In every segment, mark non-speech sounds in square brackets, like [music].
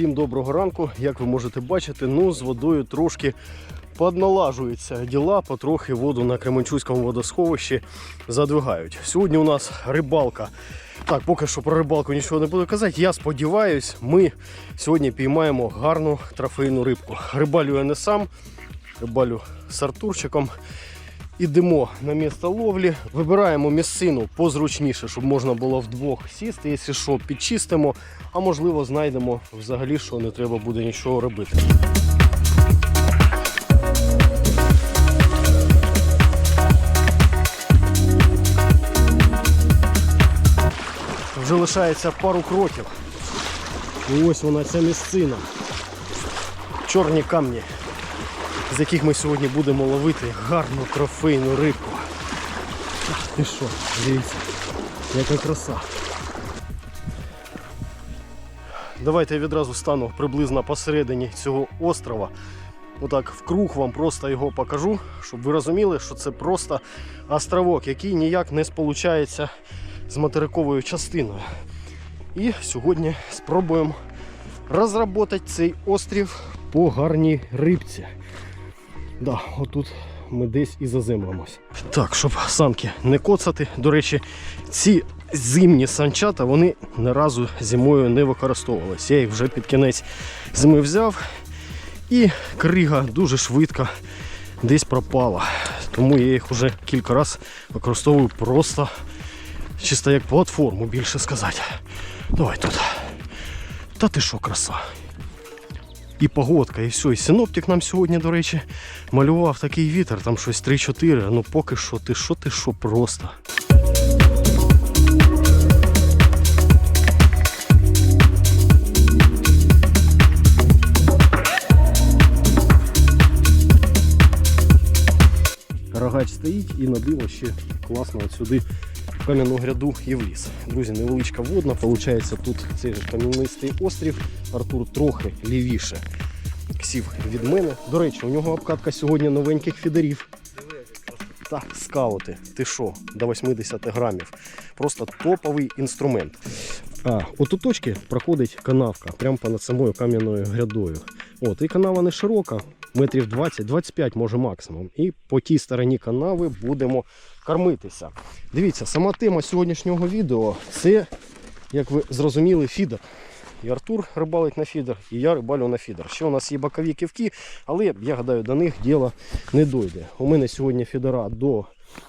Всім доброго ранку. Як ви можете бачити, ну з водою трошки подналажуються діла, потрохи воду на Кременчуцькому водосховищі задвигають. Сьогодні у нас рибалка. Так, поки що про рибалку нічого не буду казати. Я сподіваюсь, ми сьогодні піймаємо гарну трофейну рибку. Рибалю я не сам, рибалю з Артурчиком. Ідемо на місце ловлі, вибираємо місцину позручніше, щоб можна було вдвох сісти, якщо що, підчистимо, а можливо знайдемо взагалі, що не треба буде нічого робити. Вже лишається пару кроків. І ось вона ця місцина. Чорні камні з яких ми сьогодні будемо ловити гарну трофейну рибку. Ти що, дивіться, яка краса. Давайте я відразу стану приблизно посередині цього острова. Отак вкруг вам просто його покажу, щоб ви розуміли, що це просто островок, який ніяк не сполучається з материковою частиною. І сьогодні спробуємо розробити цей острів по гарній рибці. Да, отут ми десь і заземлимось. Так, щоб самки не коцати. До речі, ці зимні санчата вони ні разу зимою не використовувалися. Я їх вже під кінець зими взяв. І крига дуже швидко десь пропала. Тому я їх вже кілька разів використовую просто чисто як платформу, більше сказати. Давай тут. Та ти що, краса? І погодка, і все. І синоптик нам сьогодні, до речі, малював такий вітер, там щось 3-4. Ну поки що ти що ти що просто. Рогач стоїть і на диво ще класно от сюди кам'яну гряду і в ліс. Друзі, невеличка водна, виходить тут цей же кам'янистий острів, Артур трохи лівіше сів від мене. До речі, у нього обкатка сьогодні новеньких фідерів. Так, скаути, ти що, до 80 грамів. Просто топовий інструмент. А, от у точки проходить канавка, прямо понад самою кам'яною грядою. От, і канава не широка, метрів 20-25 може максимум. І по тій стороні канави будемо кормитися. Дивіться, сама тема сьогоднішнього відео це, як ви зрозуміли, фідер. І Артур рибалить на фідер, і я рибалю на фідер. Ще у нас є бокові ківки, але я гадаю, до них діло не дойде. У мене сьогодні фідера до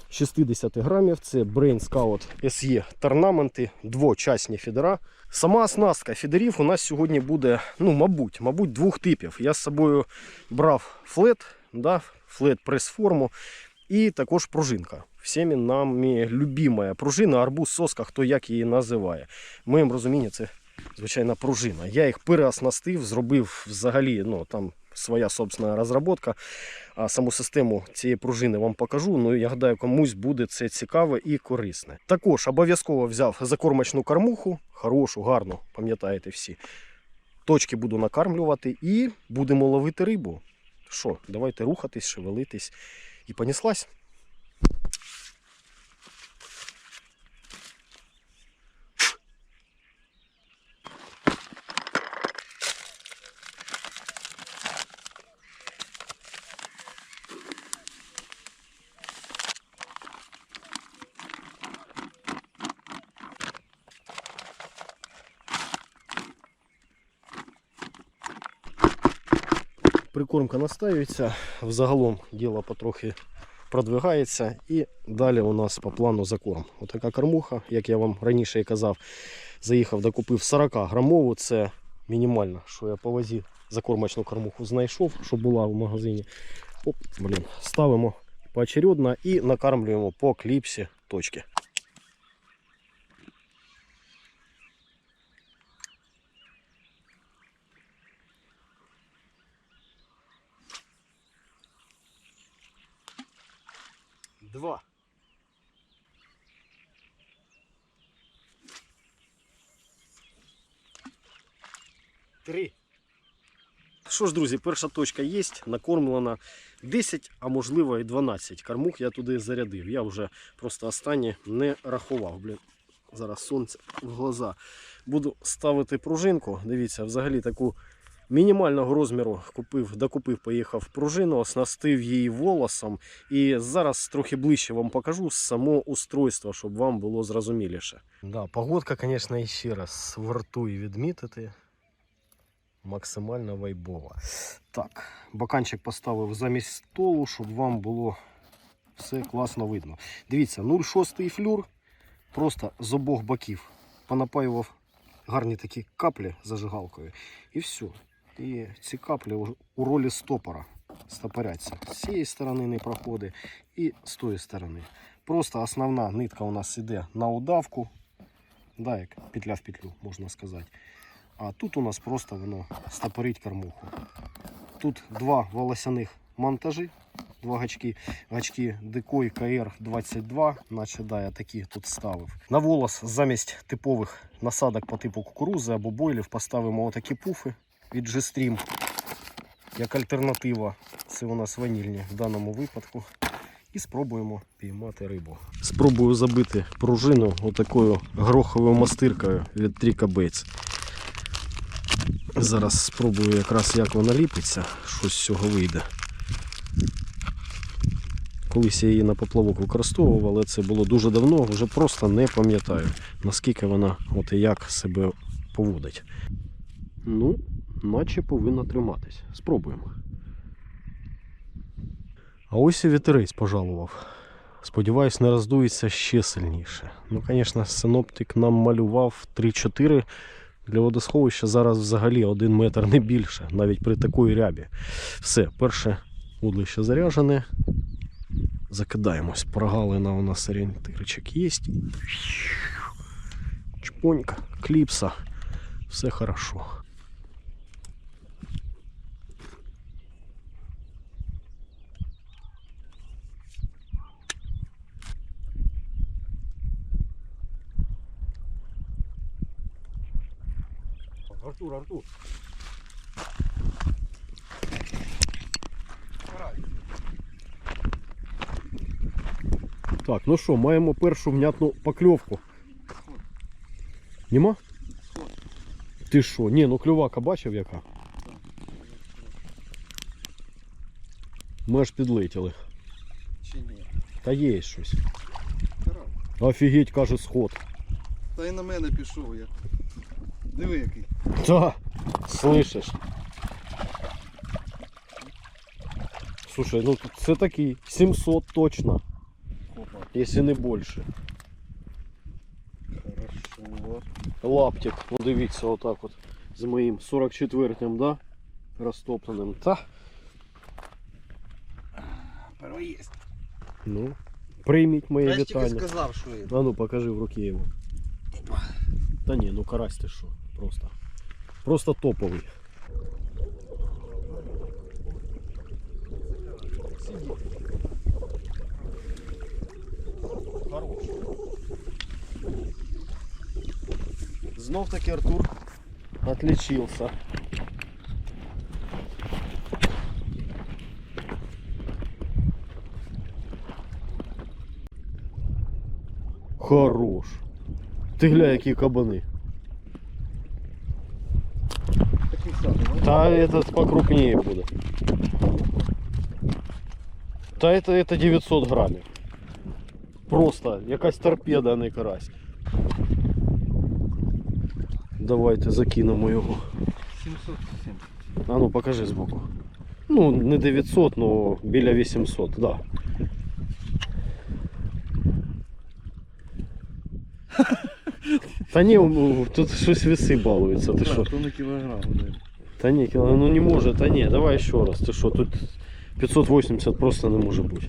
60 грамів. Це Brain Scout SE Торнаменти, двочасні фідера. Сама оснастка фідерів у нас сьогодні буде, ну, мабуть, мабуть, двох типів. Я з собою брав флет, да, флет прес-форму і також пружинка. Всіми нами любимая пружина, арбуз, соска, хто як її називає. В моєму розумінні це звичайна пружина. Я їх переоснастив, зробив взагалі ну, там своя собственна розробка. А саму систему цієї пружини вам покажу. Ну я гадаю, комусь буде це цікаве і корисне. Також обов'язково взяв закормочну кормуху, хорошу, гарну, пам'ятаєте всі. Точки буду накармлювати і будемо ловити рибу. Що, давайте рухатись, шевелитись. І понеслась. Прикормка настаюється, взагалом діло потрохи продвигається і далі у нас по плану закорм. Отака кормуха, як я вам раніше і казав, заїхав, докупив 40 грамову, це мінімально, що я по вазі закормочну кормуху знайшов, що була в магазині. Оп, блін, ставимо поочередно і накармлюємо по кліпсі точки. Два. Три. Що ж, друзі, перша точка є, накормлена 10, а можливо і 12 кормух я туди зарядив. Я вже просто останні не рахував. Блін. зараз сонце в глаза. Буду ставити пружинку. Дивіться, взагалі таку мінімального розміру купив, докупив, поїхав пружину, оснастив її волосом. І зараз трохи ближче вам покажу само устройство, щоб вам було зрозуміліше. Да, погодка, звісно, ще раз вартує відмітити. Максимально вайбова. Так, баканчик поставив замість столу, щоб вам було все класно видно. Дивіться, 0,6 флюр просто з обох боків. Понапаював гарні такі каплі зажигалкою. І все. І ці каплі у- ролі стопора стопоряться. З цієї сторони не проходить і з тої сторони. Просто основна нитка у нас іде на удавку. Да, як петля в петлю, можна сказати. А тут у нас просто воно стопорить кормуху. Тут два волосяних монтажі, два гачки. Гачки Декой КР-22, наче да, я такі тут ставив. На волос замість типових насадок по типу кукурузи або бойлів поставимо отакі пуфи від G-Stream. Як альтернатива, це у нас ванільні в даному випадку. І спробуємо піймати рибу. Спробую забити пружину отакою гроховою мастиркою від Тріка Бейтс. Зараз спробую якраз як вона ліпиться, щось з цього вийде. Колись я її на поплавок використовував, але це було дуже давно, вже просто не пам'ятаю, наскільки вона от і як себе поводить. Ну, наче повинна триматись. Спробуємо. А ось і вітерець пожалував. Сподіваюсь, не роздується ще сильніше. Ну, звісно, синоптик нам малював 3-4. Для водосховища зараз взагалі один метр не більше, навіть при такої рябі. Все, перше удлище заряджене. Закидаємось. Прогалина у нас орієнтирчик є. Чпонька, кліпса. Все хорошо. Артур, Артур. Так, ну що, маємо першу внятну покльовку. Нема? Ти що? Ні, ну клювака бачив яка? Ми аж підлетіли. Чи ні? Та є щось. Офігеть, каже, сход. Та й на мене пішов я. Диви який. Да, слышиш. Слушай, ну тут це такий 700 точно, Опа. якщо не більше. Хорошо. Лаптик, ну дивіться, отак от з моїм 44-м, да? Розтопленим. Та, Переїзд. ну, прийміть моє Я ж тільки вітання. сказав, що. А ну покажи в руки його. Та ні, ну карась ти що, просто. Просто топовий. Знов таки Артур отличился. Хорош. Ти гля, які кабани. Такий самий, ну? Та этот покрупнее буде. Та это, это 900 грамів. Просто якась торпеда, а не карась. Давайте закинемо його. 770. А ну покажи збоку. Ну, не 900, но біля 800, да. [laughs] Та ні, ну, тут щось веси балуються, ти що? То не кілограм. не. Та ні, ну не може, та ні, давай ще раз. Ти що, тут 580 просто не може бути.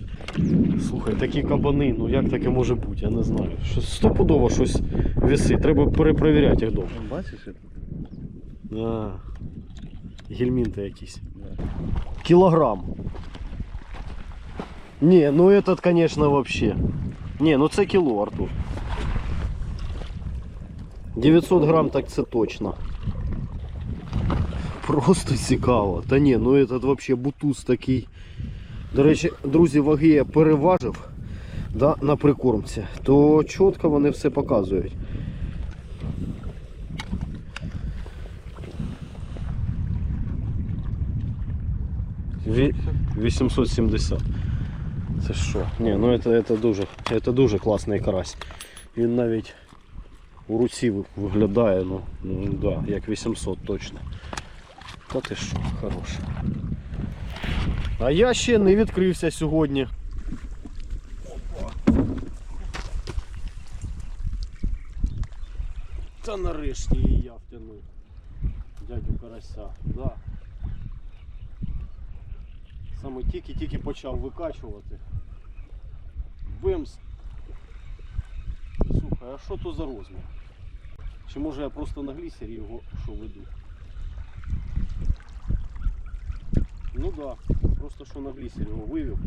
Слухай, такі кабани, ну як таке може бути, я не знаю. Щось стопудово щось веси, треба перепровіряти їх вдома. Бачиш? А, гельмінти якісь. Кілограм. Ні, ну этот, конечно, вообще. Ні, ну це кіло, Артур. 900 грам, так це точно. Просто цікаво. Та ні, ну этот вообще бутуз такий. До речі, друзі, ваги я переважив. да, на прикормці, то чітко вони все показують. Ві- 870. Це що? Ні, ну це, це, дуже, це дуже класний карась. Він навіть у руці виглядає, ну, ну да, як 800 точно. Та ти що, хороше. А я ще не відкрився сьогодні. Та нарешті і я втянув. Дядю карася, да. Саме тільки-тільки почав викачувати. Бимс. Слухай, а що то за розмір? Чи може я просто на глісері його що веду? Ну да, просто що на глісері його вивів.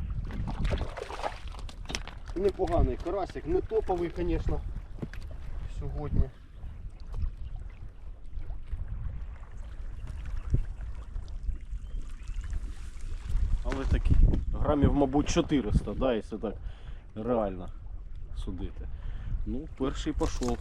Непоганий карасик, не топовий, звісно, сьогодні. Але такий. Грамів, мабуть, 400, да, якщо так реально судити. Ну, перший пішов.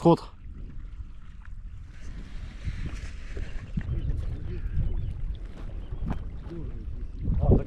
Сход. А, так.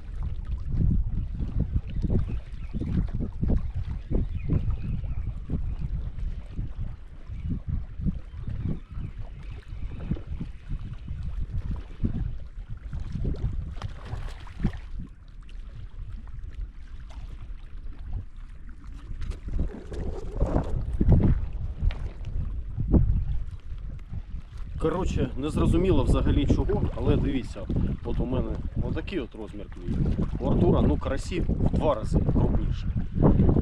Коротше, не зрозуміло взагалі чого, але дивіться, от у мене отакий от розмір клює. У Артура ну карасів в два рази крупніше.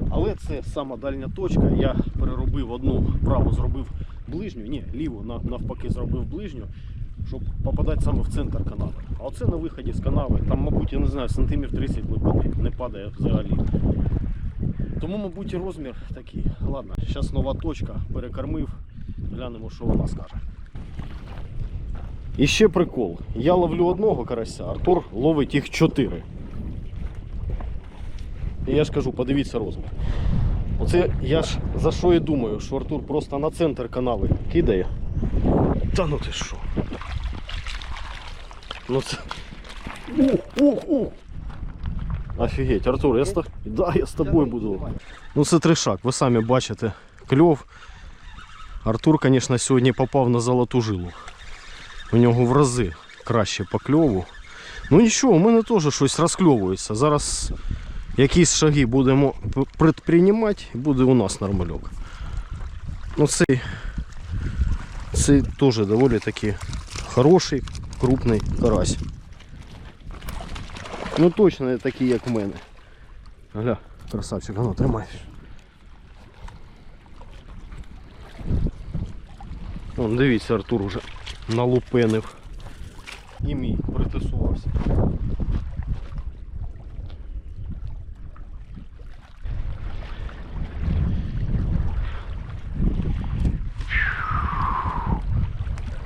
Але це сама дальня точка. Я переробив одну праву, зробив ближню, ні, ліву навпаки зробив ближню, щоб попадати саме в центр канави. А оце на виході з канави, там, мабуть, я не знаю, сантиметрів 30 глибини, не падає взагалі. Тому, мабуть, і розмір такий. Ладно, зараз нова точка, перекормив, глянемо, що вона скаже. І ще прикол. Я ловлю одного карася, Артур ловить їх чотири. І я ж кажу, подивіться розмір. Оце я ж за що і думаю, що Артур просто на центр канави кидає. Та ну ти що? Ну це. Ух, ух, ух. Офігеть, Артур, я з, да, я з тобою буду. Ну це тришак, ви самі бачите. Кльов. Артур, звісно, сьогодні попав на золоту жилу. У нього в рази краще по кльову. Ну нічого, у мене теж щось розкльовується. Зараз якісь шаги будемо п- предприймати і буде у нас нормальок. Ну цей, цей теж доволі таки хороший, крупний карась. Ну точно не такий, як в мене. Гля, красавчик, а ну тримай. Вон, дивіться, Артур уже налупенив. І мій притисувався.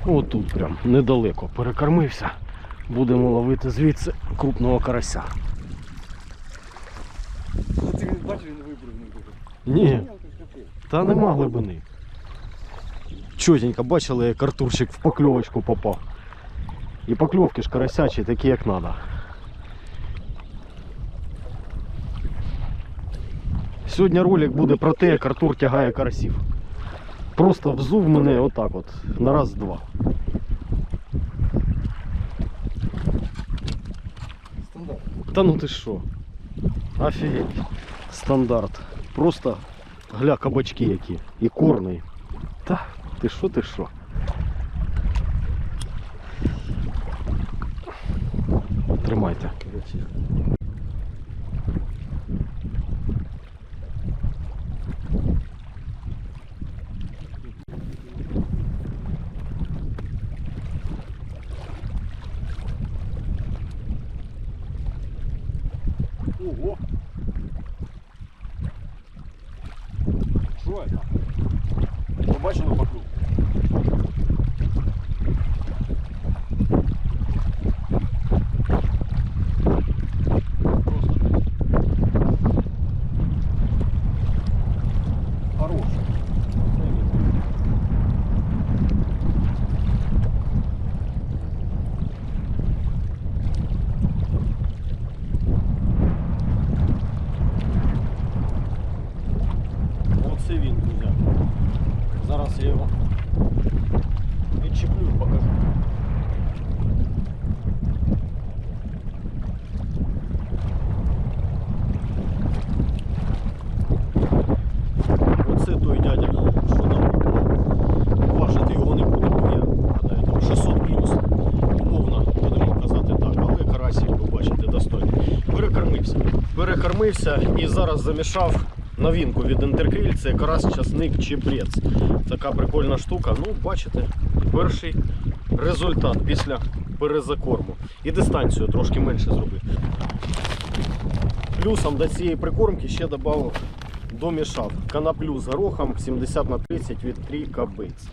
Отут прям недалеко перекормився. Будемо ловити звідси крупного карася. Ти він бачив, він вибрав Ні, та нема глибини. Чотенько, бачили, як Артурчик в покльовочку попав. І покльовки ж карасячі, такі як треба. Сьогодні ролик буде про те, як Артур тягає карасів. Просто взув мене отак от, на раз-два. Стандарт. Та ну ти що? Офігеть. Стандарт. Просто гля кабачки які. І корний. Та ти що, ти що? Тримайте. Закривай так. Побачили поклюв. Просто жесть. Хороший. Оце він, друзі. Зараз я його відчеплю і покажу. Оце той дядя, що нам важити його не будемо, я гадаю, там 600 плюс. Умовно будемо казати так, але карасик, ви бачите, достойний. Перекормився. Перекормився і зараз замішав новинку від Інтеркриль, це карась часник чебрець. Така прикольна штука. Ну, бачите, перший результат після перезакорму. І дистанцію трошки менше зробив. Плюсом до цієї прикормки ще додав домішав канаплю з горохом 70 на 30 від 3 кабиць.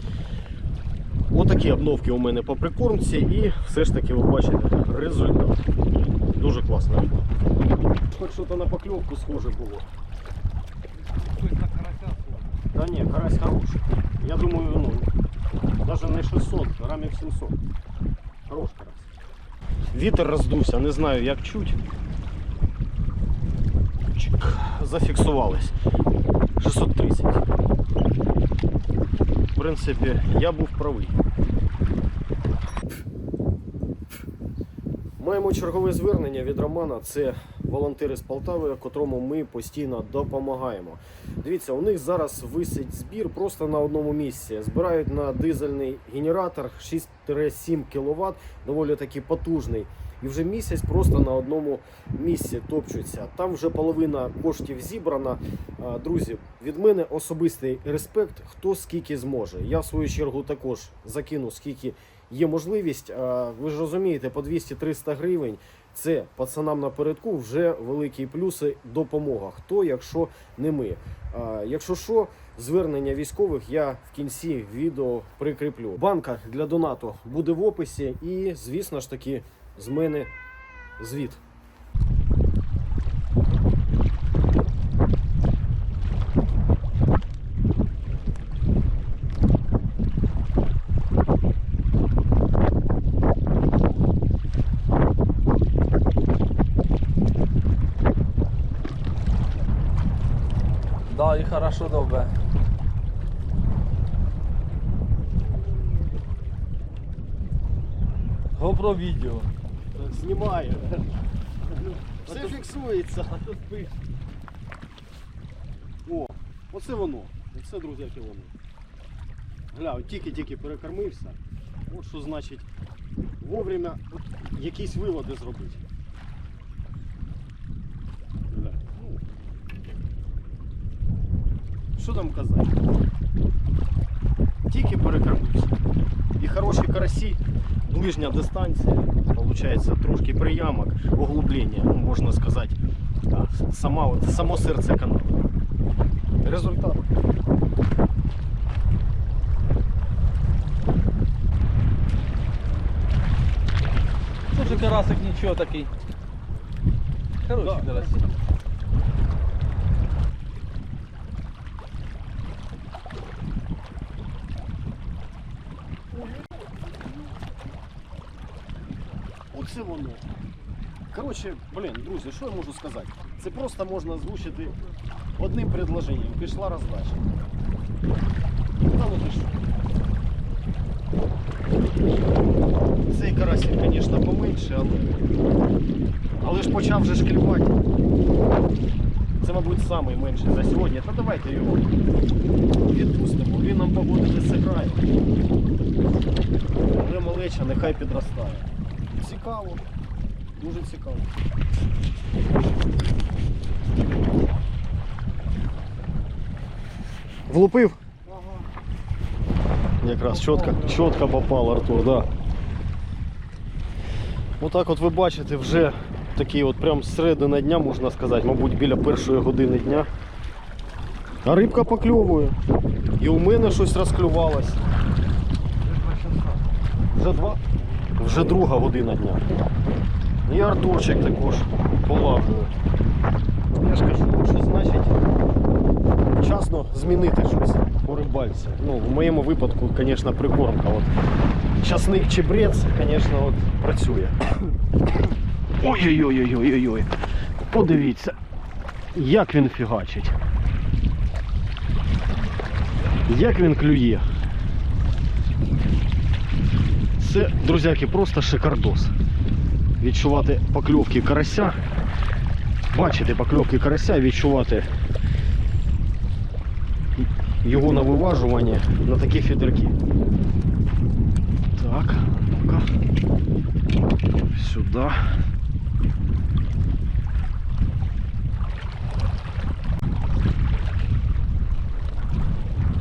Отакі обновки у мене по прикормці і все ж таки ви бачите результат. Дуже класна риба. Хоч щось на покльовку схоже було. Та ні, карась хороший. Я думаю, ну, навіть не 600, грамів 700. Хороший карась. Вітер роздувся, не знаю як чуть. Чик, зафіксувались. 630. В принципі, я був правий. Маємо чергове звернення від Романа. Це волонтери з Полтави, котрому ми постійно допомагаємо. Дивіться, у них зараз висить збір просто на одному місці. Збирають на дизельний генератор 6-7 кВт, доволі таки потужний. І вже місяць просто на одному місці топчуться. Там вже половина коштів зібрана. Друзі, від мене особистий респект, хто скільки зможе. Я в свою чергу також закину скільки є можливість. Ви ж розумієте, по 200-300 гривень це пацанам напередку вже великі плюси допомога. Хто, якщо не ми. Якщо що, звернення військових я в кінці відео прикріплю. Банка для донату буде в описі, і звісно ж таки з мене звіт. Да, і хорошо добре. GoPro відео. Знімаю. Все фіксується. А то спиш. О, оце воно. Оце, друзяки, воно. Гля, от тільки-тільки перекормився. От що значить вовремя от якісь виводи зробити. Гля, ну. Що там казати? Тільки перекормився. І хороші карасі, ближня дистанція, получається трошки приямок, углублення, ну, можна сказати, сама, само серце каналу. Результат. Ж карасик нічого такий. Хороший Да. карасик. Оце воно. Коротше, блін, друзі, що я можу сказати? Це просто можна озвучити одним предложенням. Пішла роздача. Та ну ти що? Цей карасик, звісно, поменше, але. Але ж почав вже шклювати. Це, мабуть, самий менший за сьогодні. Та давайте його відпустимо. Він нам погоди не зіграє. Але малеча нехай підростає. Цікаво. Дуже цікаво. Влупив? Ага. Якраз чітко, чітко попав Артур, да. Отак от ви бачите вже такий от прям середина дня, можна сказати, мабуть, біля першої години дня. А рибка покльовує. І у мене щось розклювалось. Вже два. Вже друга година дня. І Артурчик також полавлює. Я ж кажу, що значить вчасно змінити щось у рибальці. Ну, в моєму випадку, звісно, прикормка. От. Часник чебрець, звісно, от, працює. Ой-ой-ой-ой-ой-ой. Подивіться, як він фігачить. Як він клює. Це, друзяки, просто шикардос. Відчувати покльовки карася. Бачити покльовки карася відчувати його на виважування на такі фідерки. Так, ну-ка. Сюди.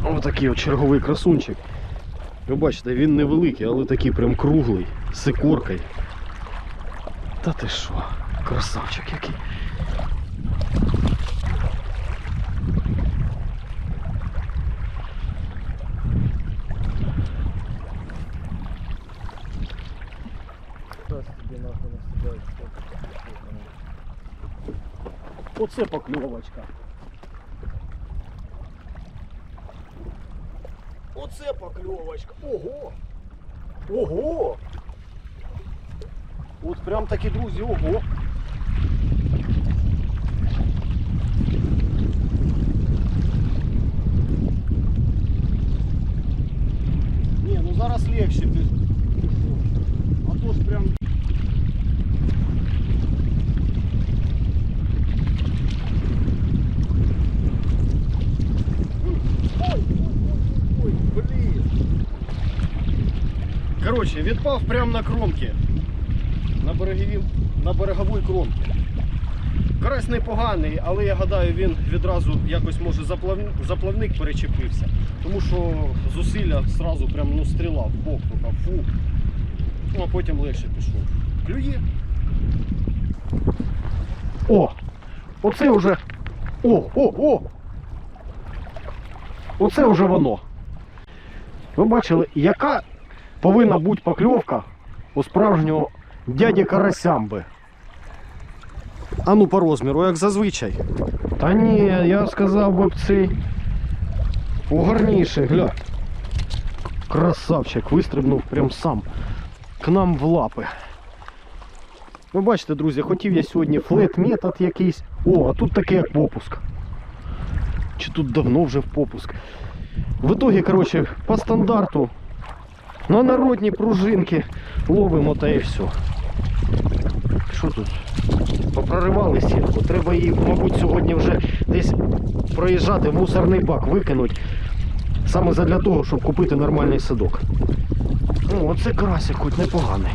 Ось такий от черговий красунчик. Ви бачите, він невеликий, але такий прям круглий, з ікоркою. Та ти що, красавчик який. Оце покльовочка. Оце покльовочка. Ого! Ого! От прям такі, друзі, ого! Ні, ну зараз легше. Ти... ти що? А то ж прям. Коротше, відпав прямо на кромки. На береговій, на береговій кромці. Карась непоганий, але я гадаю, він відразу якось може заплав... заплавник перечепився. Тому що зусилля зразу прям ну, стріла в бок, така фу. Ну а потім легше пішов. Клює. О! Оце вже. О, о, о! Оце вже воно. Ви бачили, яка повинна бути покльовка у справжнього дяді Карасямби. А ну по розміру, як зазвичай. Та ні, я сказав би б цей угарніший, гля. Красавчик, вистрибнув прям сам к нам в лапи. Ви бачите, друзі, хотів я сьогодні флет метод якийсь. О, а тут таке як попуск. Чи тут давно вже в попуск. В итоге, короче, по стандарту на народні пружинки ловимо та і все. Що тут? Попроривали сітку. Треба її, мабуть, сьогодні вже десь проїжджати, мусорний бак викинуть. Саме задля того, щоб купити нормальний садок. Ну, оце карасик хоч непоганий.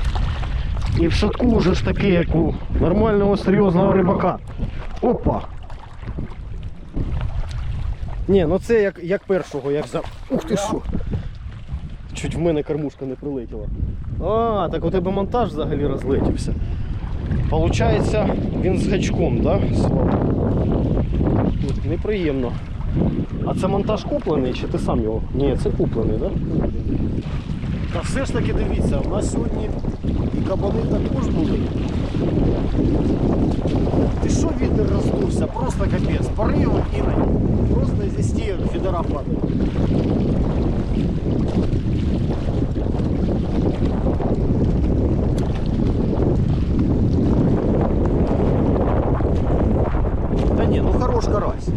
І в садку вже ж такий, як у нормального серйозного рибака. Опа! Ні, ну це як, як першого, як за. Ух ти що! Чуть в мене кормушка не прилетіла. А, так у тебе монтаж взагалі розлетівся. Получається, він з гачком, да? Слава? Тут неприємно. А це монтаж куплений чи ти сам його? Ні, це куплений, так? Да? Та все ж таки дивіться, у нас сьогодні і кабани також були. Ти що вітер роздувся? Просто капець. Пориви кидай. Просто зі стією фідера падає. Та ні, ну хорош карась.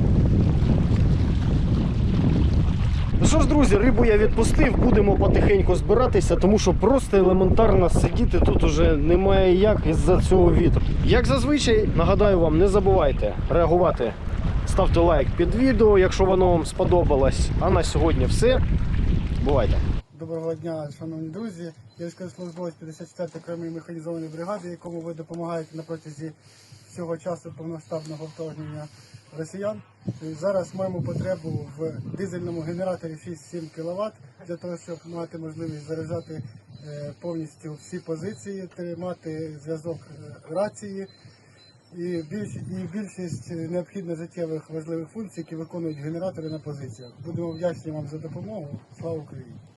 Що ж, друзі, рибу я відпустив, будемо потихеньку збиратися, тому що просто елементарно сидіти тут уже немає як із-за цього вітру. Як зазвичай, нагадаю вам, не забувайте реагувати, ставте лайк під відео, якщо воно вам сподобалось. А на сьогодні все. Бувайте! Доброго дня, шановні друзі. Я військовослужбовець 54-ї окремої механізованої бригади, якому ви допомагаєте на протязі всього часу повноштабного вторгнення росіян. Зараз маємо потребу в дизельному генераторі 6-7 кВт для того, щоб мати можливість заряджати е, повністю всі позиції, тримати зв'язок е, рації. і більшість, і більшість необхідно життєвих важливих функцій, які виконують генератори на позиціях. Будемо вдячні вам за допомогу. Слава Україні!